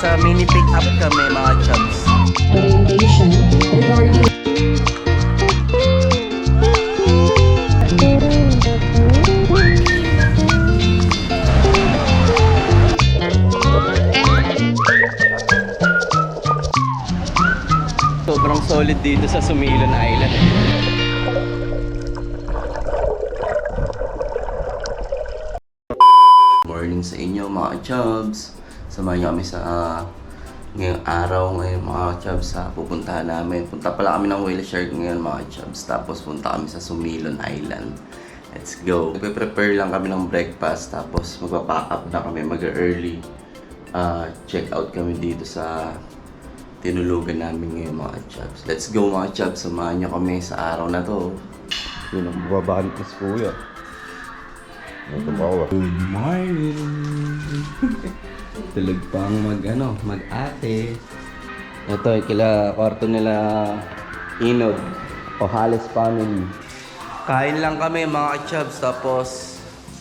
Nasa mini pick up kami mga chubs. orientation regarding Sobrang solid dito sa Sumilon Island. Morning sa inyo mga chubs. Samahan niyo kami sa ah, ngayong araw ngayon mga chubs sa pupuntahan namin. Punta pala kami ng whale shark ngayon mga chubs. Tapos punta kami sa Sumilon Island. Let's go. Nagpe-prepare lang kami ng breakfast. Tapos magpa-pack up na kami mag-early. Ah, check out kami dito sa tinulugan namin ngayon mga chubs. Let's go mga chubs. Samahan niyo kami sa araw na to. Yun ang babantis kuya. Ano tumawa? Good morning! Tulog pang mag ano, mag-ate. Ito, kila kwarto nila Inog o Halis family. Kain lang kami mga chubs tapos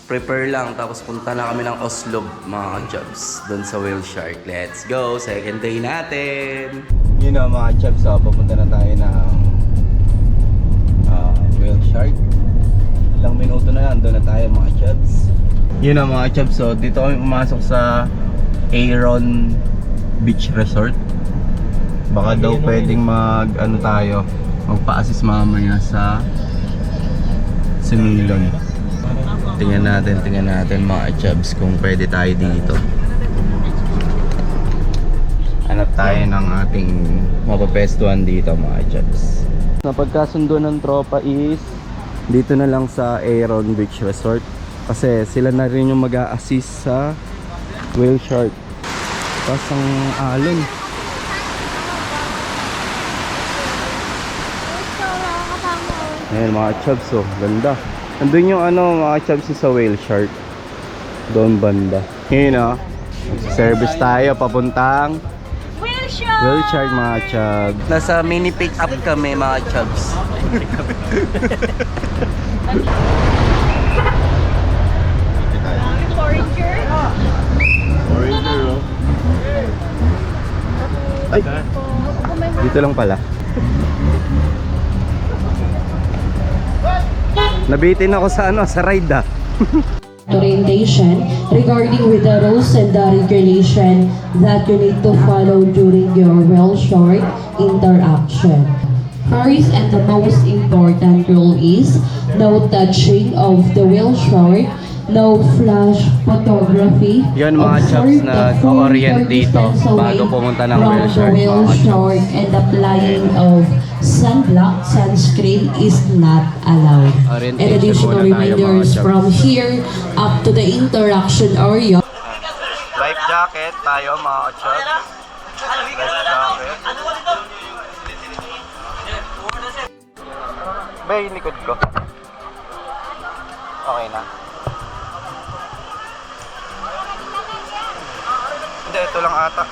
prepare lang tapos punta na kami ng Oslo mga chubs doon sa Whale Shark. Let's go! Second day natin! Yun na mga chubs, so, papunta na tayo ng ah, Whale Shark. Ilang minuto na lang, doon na tayo mga chubs. Yun na mga chubs, so dito kami pumasok sa Aaron Beach Resort. Baka daw pwedeng mag ano tayo, magpa-assist mamaya sa Sumilon. Tingnan natin, tingnan natin mga chubs kung pwede tayo dito. Hanap tayo ng ating mapapestuhan dito mga chubs. Napagkasundo ng tropa is dito na lang sa Aaron Beach Resort kasi sila na rin yung mag assist sa whale shark. Tapos ang alon. Ayan mga chubs oh, ganda. Andun yung ano mga chubs sa whale shark. Doon banda. Yun oh. Service tayo papuntang Whale shark mga chubs. Nasa mini pick up kami mga chubs. Ay, dito lang pala. Nabitin ako sa ano, sa ride ah. orientation regarding with the rules and the regulation that you need to follow during your well short interaction. First and the most important rule is no touching of the whale shark, no flash photography. Yan, mga chaps na the orient dito bago pumunta ng whale the shark, whale mga chaps. shark and applying of sunblock, sunscreen is not allowed. And additional reminders from here up to the interaction area. Life jacket tayo mga chubs. Life jacket. Ba yung likod ko? Okay na. Hindi, ito lang ata.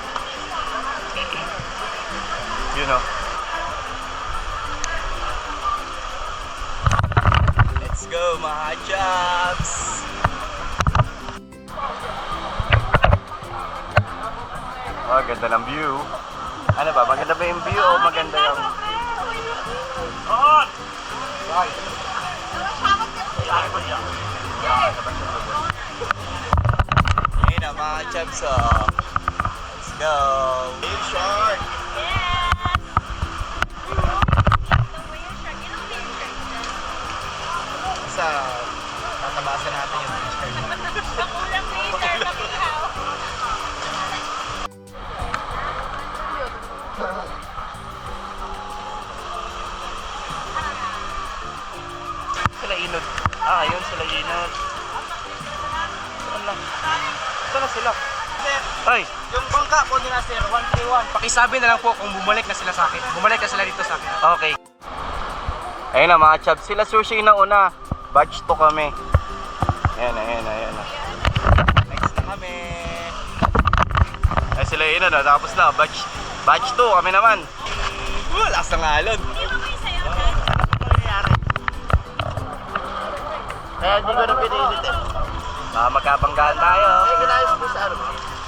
Yun o. Let's go mga chubs! Oh, ganda ng view. Ano ba? Maganda ba yung view o maganda yung... Ayun na mga chubs oh. Let's go! Whale shark! Sa tatabasan natin yung whale shark. Sila inod. Ah, yun sila inod. Saan lang? Saan na sila? Ay, Yung bangka ko nila sir, 131. Pakisabi na lang po kung bumalik na sila sa akin. Bumalik na sila dito sa akin. okay. Ayun na mga chubs. Sila sushi na una. Batch 2 kami. Ayan, ayan, ayan. Next na kami. Ay sila yun na. Tapos na. Batch, batch 2 kami naman. Uh, lakas ng alon. Kaya hindi ko na pinilit eh. Baka magkabanggaan tayo. Ay, ginayos ko sa ano.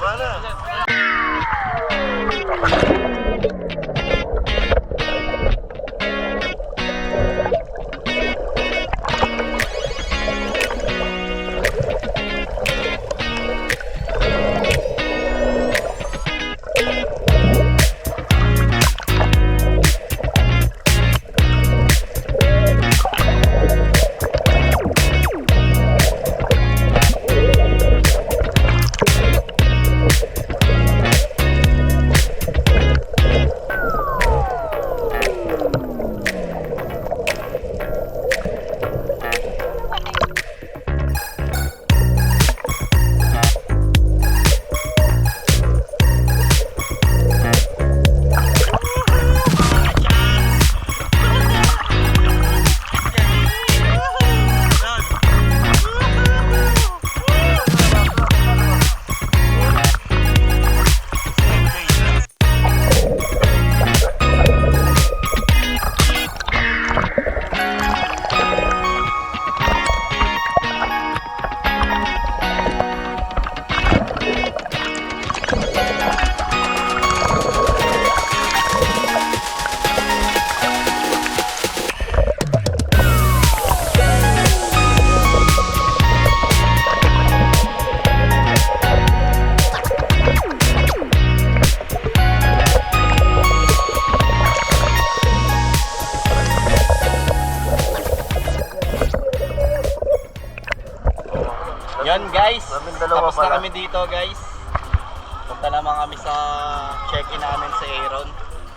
Baba na. Yan guys, tapos na kami dito guys. Punta naman kami sa check-in namin sa Aaron.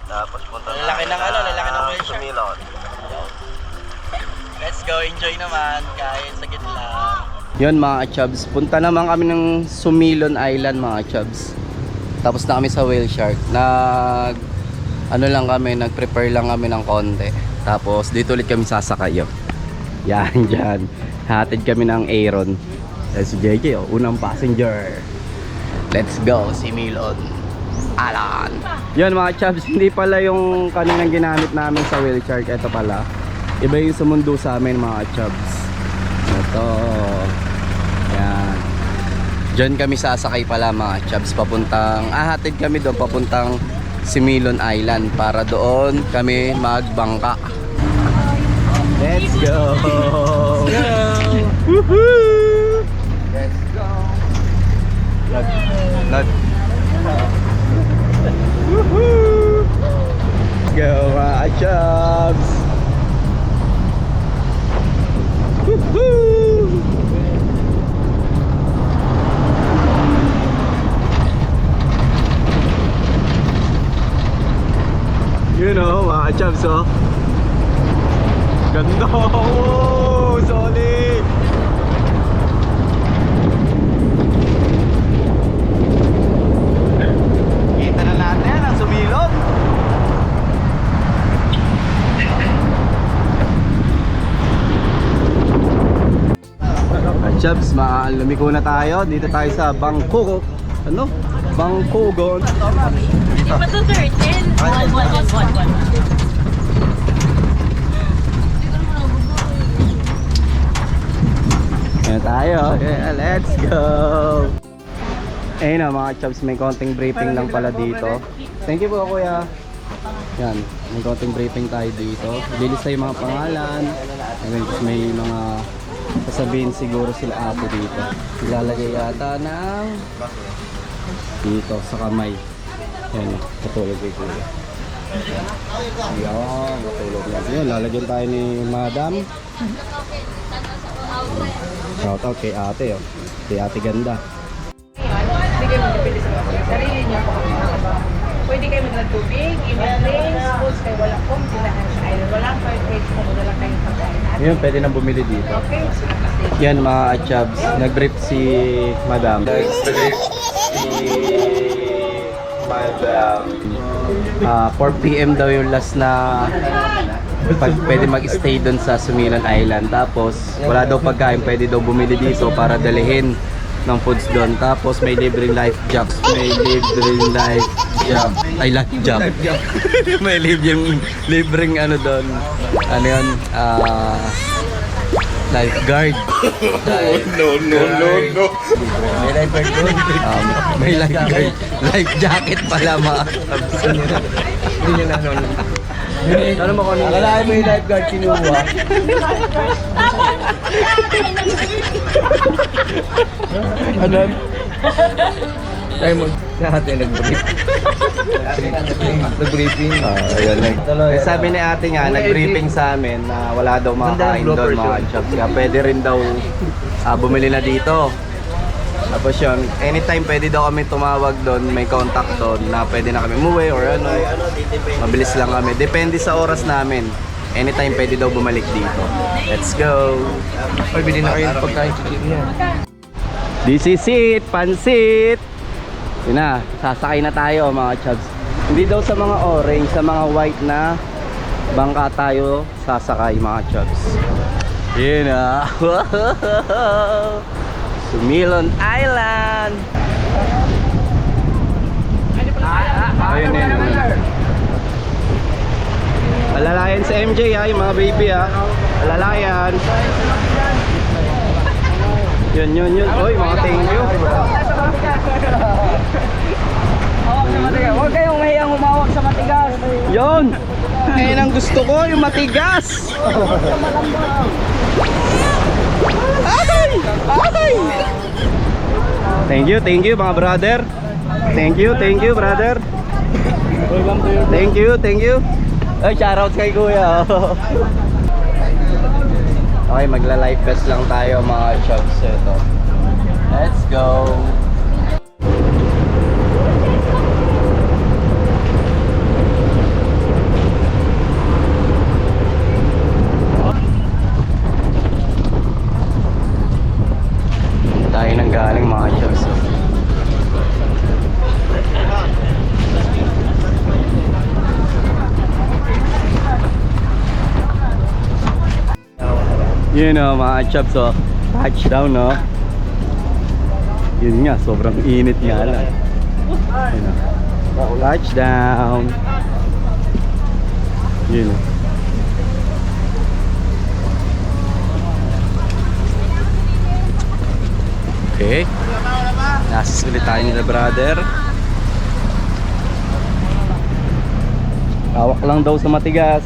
Tapos punta lalaki ng ano, lalaki ng whale shark. Sumilon. Let's go, enjoy naman. Kain sa gitla. Yun mga chubs, punta naman kami ng Sumilon Island mga chubs. Tapos na kami sa whale shark. Nag ano lang kami, nag-prepare lang kami ng konti. Tapos dito ulit kami sasakay. Yan, dyan. Hatid kami ng Aaron. Eh, si JJ, oh, unang passenger. Let's go, si Milon. Alan. Yun mga chubs, hindi pala yung kaninang ginamit namin sa shark. Ito pala. Iba yung sumundo sa amin mga chubs. Ito. Yan. Diyan kami sasakay pala mga chubs papuntang, ahatid kami doon papuntang Similon Island para doon kami magbangka. Let's go! Let's go! Woohoo! Lag. Lag. Woohoo! Go mga chubs! Woohoo! You know, mga chubs, oh. Ganda! Oh, solid! Chubs, ma lumiko na tayo. Dito tayo sa Bangkok. Ano? Bangkogon. Iba to 13. One, tayo. Yeah, let's go! Ayun na mga chubs, may konting briefing lang pala dito. Thank you po kuya. Yan, may konting briefing tayo dito. Bilis tayo mga pangalan. Ayun, tapos may mga sasabihin siguro sila ate dito. Ilalagay yata ng dito sa kamay. Yan, katulog kay kuya. Yan, katulog lang. Yan, lalagyan tayo ni madam. Shout out kay ate, oh. Kay ate ganda. Pwede kayo maglag tubig, ibat foods, kayo wala pong sinahan sa island. Wala pa yung page mo, wala kayong pagkain. Yun, pwede nang bumili dito. Yan mga achabs, nag-brief si Madam. Nag-brief si Madam. Ah, 4 p.m. daw yung last na pag pwede mag-stay doon sa Sumilan Island. Tapos, wala daw pagkain, pwede daw bumili dito para dalhin ng foods doon. Tapos may libreng life jacks. May libreng life jump. Ay, life jump. may libreng, libreng ano doon. Ano yun? Ah... lifeguard. no, no, no, no. May lifeguard doon. Um, may lifeguard. Life jacket pala mga Hindi nyo na nun. Ano mo kung Akala mo yung lifeguard kinuha. ano? Tayo mo natin nag-brief. Nag-briefing. Ah, ayan lang. Eh, sabi ni ate nga, nag-briefing sa amin na wala daw makakain doon mga chops. Kaya pwede rin daw ah, bumili na dito. Tapos yun, anytime pwede daw kami tumawag doon, may contact doon na pwede na kami umuwi or ano. Mabilis lang kami. Depende sa oras namin. Anytime pwede daw bumalik dito. Let's go! Ay, bili na kayo ng pagkain sa This is it! Pansit! Yun na, sasakay na tayo mga chubs. Hindi daw sa mga orange, sa mga white na bangka tayo sasakay mga chubs. Yun na. Sumilon Island! Ayun yun. Alalayan sa MJ yung mga baby ha. Alalayan. Yun, yun, yun. Oy, mga thank you. Huwag kayong mahiyang humawak sa matigas. Yun! Ngayon ang gusto ko, yung matigas! Ay! Ay! Thank you, thank you mga brother. Thank you, thank you brother. Thank you, thank you. Ay, shoutout kay kuya. okay, magla-life vest lang tayo mga chops. Ito. Let's go. Yun o mga chops o. Touchdown no. Yun nga, sobrang init nga lang. Yun o. Touchdown. Yun o. Okay. Nasa ulit tayo nila brother. Hawak lang daw sa matigas.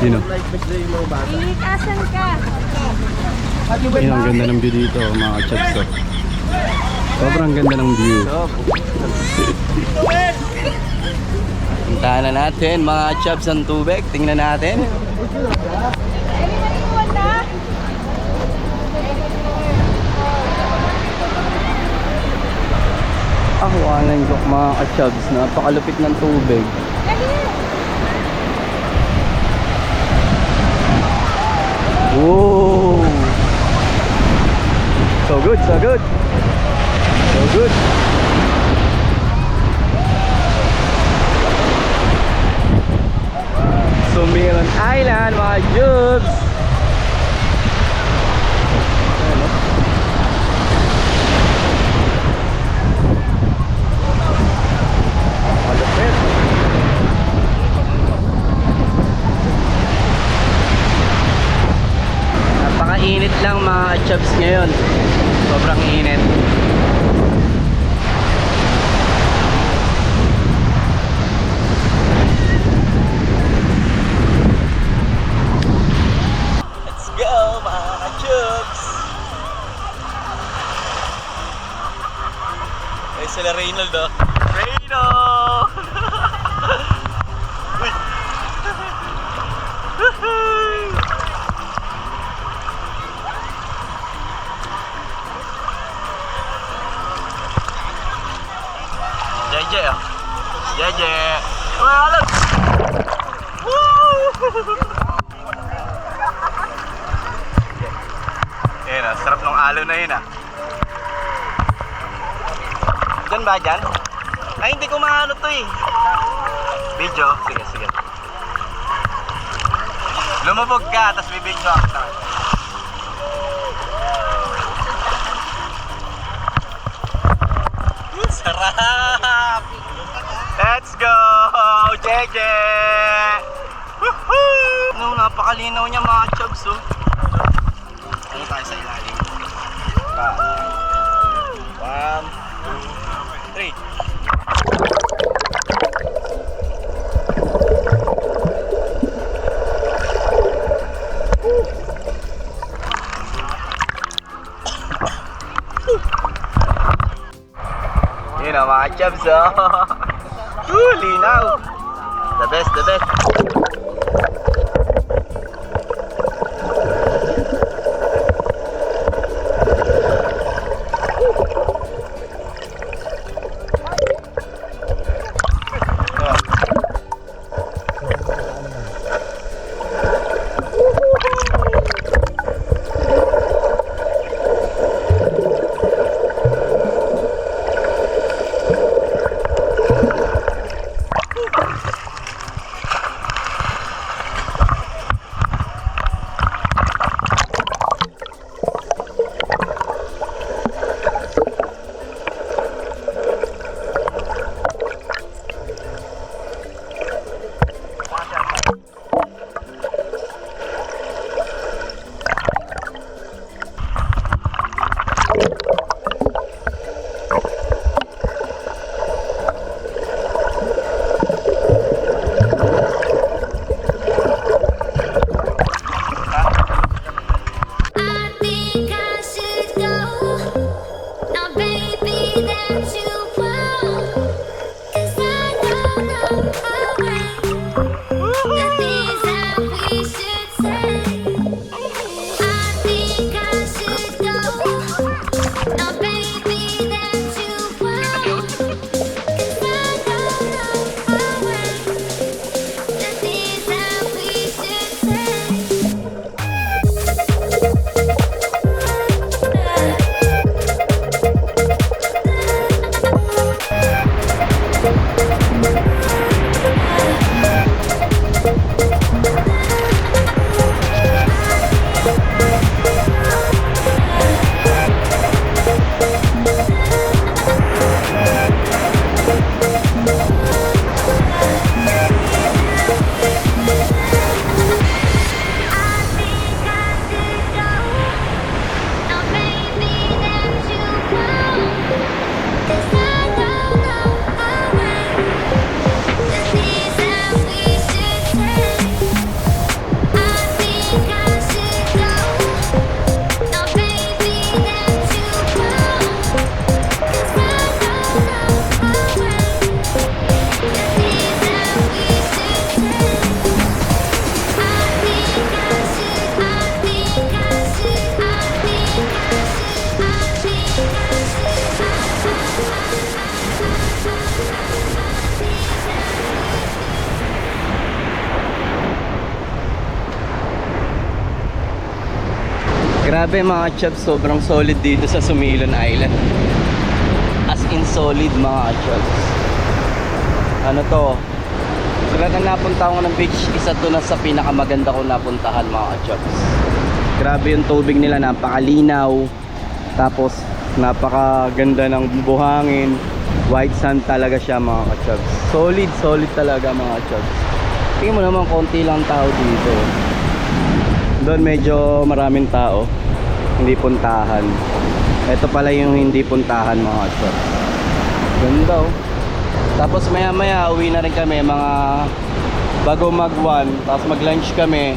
Yun o. Asan ka? Yun ang ganda ng view dito mga chaps oh. Sobrang ganda ng view. Puntahan na natin mga chaps ang tubig. Tingnan natin. Ako anan ko mga ka-chubs. Napakalupit ng tubig. Whoa! So good, so good. So good. Sumiran Island, mga jubs. Ngayon. Jeje. oh. Alam. Ayun ah, sarap ng alo na yun ah. Diyan ba dyan? Ay, hindi ko maano to eh. Video? Sige, sige. Lumubog ka, tapos bibigyo ako. Sarap! Go! Jeje! Woohoo! No, napakalinaw niya mga chubs, oh. Ano tayo sa ilalim? Pa. One, two, three. Yun ang mga chubs, oh. Woo, linaw. The best, the best. Grabe mga chubs, sobrang solid dito sa Sumilon Island. As in solid mga chubs. Ano to? Sila na napunta ko ng beach, isa to na sa pinakamaganda ko napuntahan mga chubs. Grabe yung tubig nila, napakalinaw. Tapos napakaganda ng buhangin. White sand talaga siya mga chubs. Solid, solid talaga mga chubs. Tingnan mo naman konti lang tao dito. Doon medyo maraming tao. Hindi puntahan. Ito pala yung hindi puntahan mga chot. Ganda oh. Tapos maya maya uwi na rin kami mga bago mag one. Tapos mag lunch kami.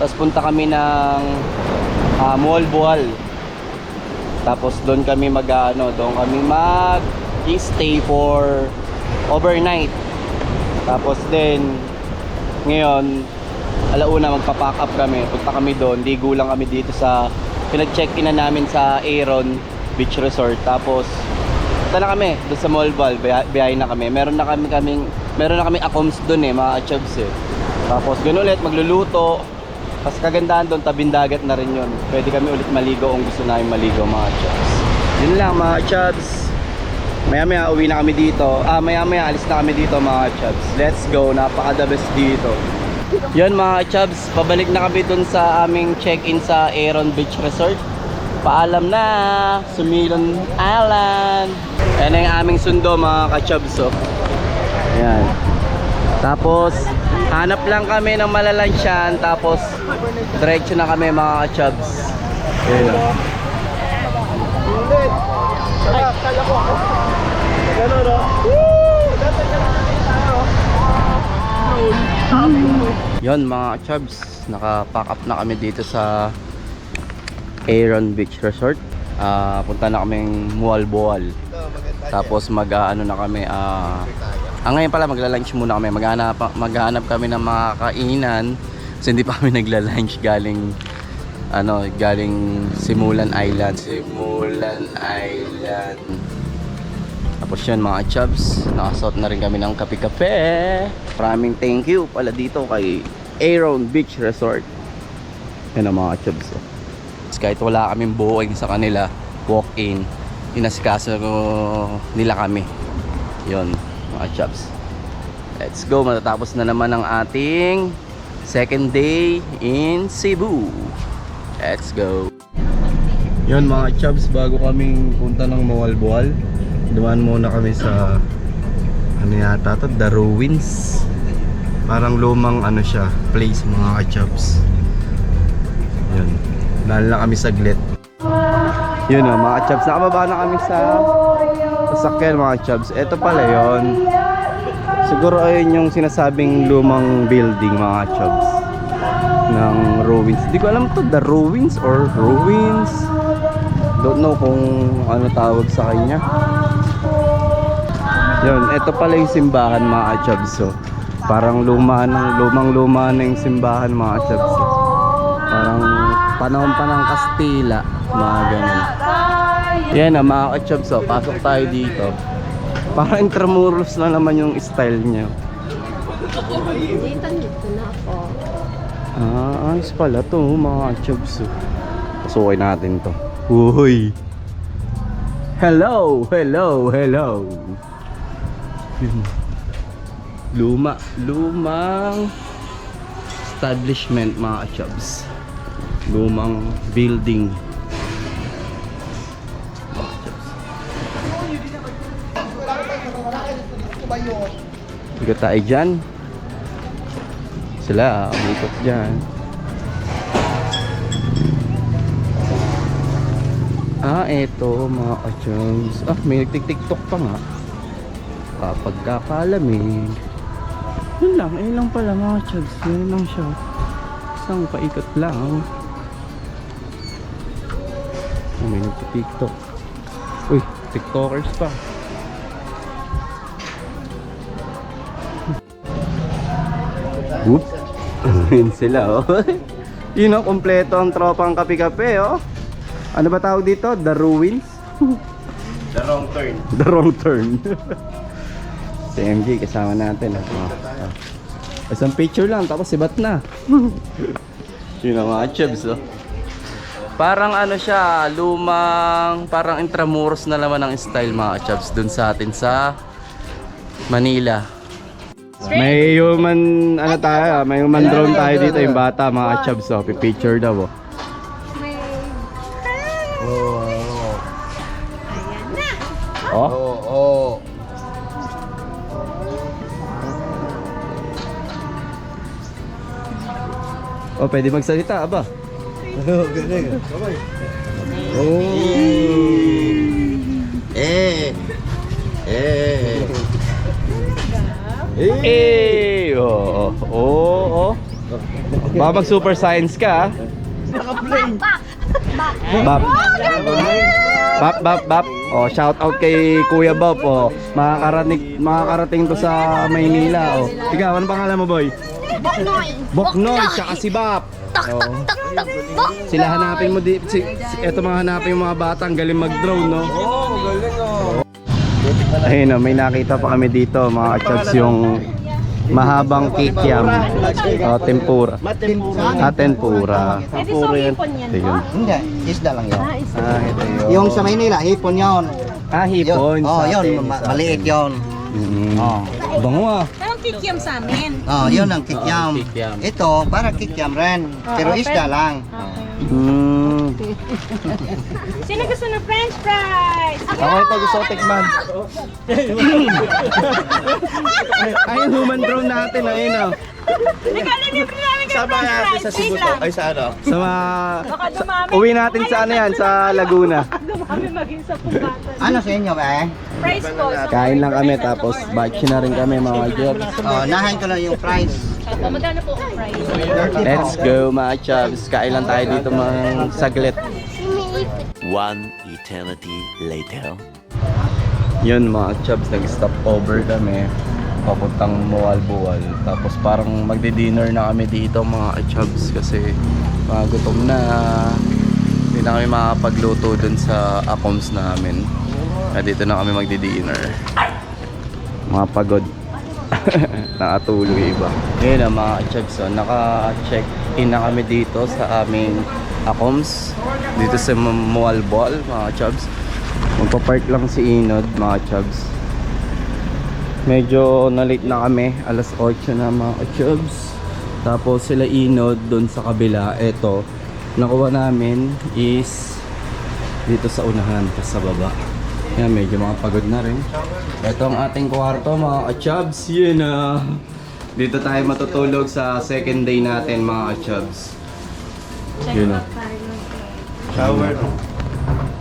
Tapos punta kami ng uh, Mall Bual. Tapos doon kami mag ano, doon kami mag stay for overnight. Tapos din ngayon alauna magpa-pack up kami. Punta kami doon. Ligo lang kami dito sa pinag-check in na namin sa Aaron Beach Resort. Tapos Punta kami doon sa Mall Ball, biya- biyahe na kami. Meron na kami kaming meron na kami accounts doon eh, mga chubs eh. Tapos ganoon ulit magluluto. Tapos kagandahan doon, tabing dagat na rin yun. Pwede kami ulit maligo kung gusto namin maligo mga chubs. Yun lang mga chubs. Maya maya uwi na kami dito. Ah, maya maya alis na kami dito mga chubs. Let's go, napaka the best dito. Yun mga chubs, pabalik na kami dun sa aming check-in sa Aaron Beach Resort. Paalam na, Sumilon Island. Yan ang aming sundo mga ka-chubs oh. Yan. Tapos, hanap lang kami ng malalansyan. Tapos, diretso na kami mga ka-chubs. Yan. oh. Yon mga chubs, naka-pack up na kami dito sa Aaron Beach Resort. Ah, punta na kaming Mualboal. Tapos mag ah, ano na kami ah ah, ngayon pala magla-lunch muna kami. Maghanap maghanap kami ng mga kainan. Kasi hindi pa kami nagla-lunch galing ano, galing Simulan Island. Simulan Island. Tapos yun mga chubs, nakasuot na rin kami ng kape-kape. Maraming thank you pala dito kay Aaron Beach Resort. Yan ang mga chubs. Oh. Kahit wala kaming buuing sa kanila, walk-in, inasikaso nila kami. Yun, mga chubs. Let's go, matatapos na naman ang ating second day in Cebu. Let's go. Yun mga chubs, bago kaming punta ng Mawalbual, dumaan muna kami sa ano yata to, The Ruins. Parang lumang ano siya, place mga ka-chubs. Yun. Dahil na kami saglit. Yun o, mga chubs. Nakababa na kami sa sasakyan mga chubs. Ito pala yon. Siguro ayun yung sinasabing lumang building mga chubs. Ng ruins. Hindi ko alam to, the ruins or ruins. Don't know kung ano tawag sa kanya. Yun, ito pala yung simbahan mga chubs. So, parang luma ng lumang luma na yung simbahan mga chubs. Parang panahon pa ng Kastila, mga ganun. Yan na mga ka-chubs, oh, pasok tayo dito. Parang intramuros na naman yung style niya. Ah, ayos pala to mga chubs. oh. Pasukin natin to. Uy! Hello! Hello! Hello! Yun. Luma. Lumang establishment mga chubs. Lumang building. Ikot tayo dyan. Sila, umikot dyan. Ah, eto mga kachungs. Ah, may nagtik-tiktok pa nga. Kapag kakalamig. Yun lang, ayun lang pala mga chugs. Yun lang siya. Isang paikot lang. Oh, may nagtik-tiktok. Uy, tiktokers pa. Whoop. Yun sila, oh. Yun, oh, kompleto ang tropang kape-kape, oh. Ano ba tawag dito? The Ruins? The wrong turn. The wrong turn. si MJ kasama natin. Ah. Ah. Isang picture lang, tapos sibat na. Yun ang mga chubs, oh. Parang ano siya, lumang, parang intramuros na naman ang style mga chubs dun sa atin sa Manila. May human, ano tayo, may human drone tayo dito, yung bata, mga chubs, oh. Pipicture daw, oh. Oh. Oh, pwede magsalita, aba. Eh. Eh. Eh! Oo, oo, oo. Baka mag super science ka, ah. Bap. Bap, bap, bap. Oh, shout out kay Kuya Bob, oh. Makakarating, makakarating to sa Maynila, oh. Ikaw, ano pangalan mo, boy? Boknoy! Boknoy, tsaka si Bap. Oh. Tak, tak, bok! Sila hanapin mo di, si, si, eto mga hanapin yung mga batang galing mag-drone, no? Oo, galing, oh. Ayun oh, may nakita pa kami dito mga kachaps yung mahabang kikiam o tempura. Ah, tempura. Tempura yan. Tignan. Hindi, isda lang yun. Ah, ito yun. Yung sa Maynila, hipon yun. Ah, hipon. Oh, sa yun, atin. ma- maliit yun. Mm. Oh. Bango ah. Anong kikiam sa amin? Oh, yun ang kikyam. Oo, kikiam. Ito, para kikyam rin. Pero isda lang. Mm. Sino gusto ng french fries? Ako ito gusto ko tikman. Ay, human drone natin, ayun oh. Libre namin kayo french fries. Sa Cebu to. Ay, sa ano? Sa mga... Baka dumami. Uwi natin sa ano yan, sa Laguna. Dumami maging sa pugatan. Ano sa inyo ba eh? Fries po. Kain lang kami tapos batch na rin kami mga jobs. Oh, nahin ko lang yung price. Magkano po ang fries? 30 Let's go mga chubs. Kain lang tayo dito mga saglit. One eternity later. Yun mga chubs, nag-stop over kami. Papuntang Mualbual. Tapos parang magdi-dinner na kami dito mga chubs kasi mga gutom na. Hindi na kami makapagluto dun sa acoms namin. Kaya dito na kami magdi-dinner. Mga pagod. Nakatulog iba. Ngayon na mga chubs, so, naka-check in na kami dito sa aming acoms. Dito sa Mualbual mga chubs. Magpa-park lang si Inod, mga chubs. Medyo na-late na kami. Alas 8 na mga chubs. Tapos sila Inod doon sa kabila. Eto, nakuha namin is dito sa unahan, tas sa baba. Yan, medyo mga pagod na rin. Ito ang ating kwarto, mga chubs. Yun na. Dito tayo matutulog sa second day natin, mga chubs. Yun na. Shower.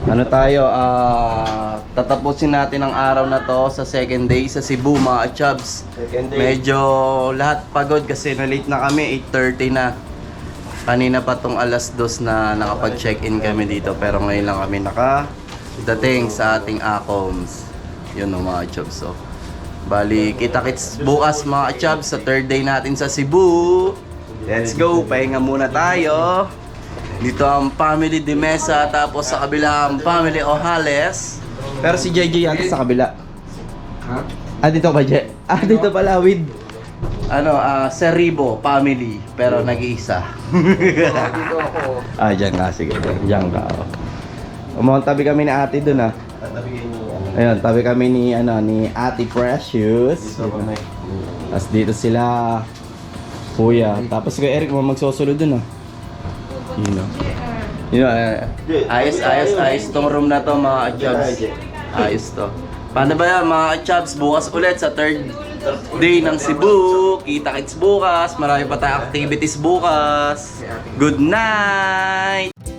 Ano tayo, ah, tatapusin natin ang araw na to sa second day sa Cebu mga chubs. Medyo lahat pagod kasi na-late na kami, 8.30 na. Kanina pa tong alas 2 na nakapag-check-in kami dito pero ngayon lang kami nakadating sa ating Acoms. Yun o mga chubs. So, bali, kita-kits bukas mga chubs sa third day natin sa Cebu. Let's go, pahinga muna tayo. Dito ang family de Mesa, tapos sa kabila ang family Ojales. Pero si JJ yata sa kabila. Ah, dito ba, Je? Ah, dito pala with ano, ah, Cerribo family, pero nag-iisa. dito ako. Ah, dyan ka, sige. Dyan ka. oh. Tabi kami ni ate dun ah. Ayun, tabi kami ni ano ni Ate Precious. Tapos dito sila Kuya. Tapos kay Eric mo magsusunod dun ah. Yun know. Yun know, eh, ayos, ayos, ayos tong room na to mga chubs. Ayos to. Paano ba yan mga chubs? Bukas ulit sa third day ng Cebu. Kita-kits bukas. Marami pa tayong activities bukas. Good night!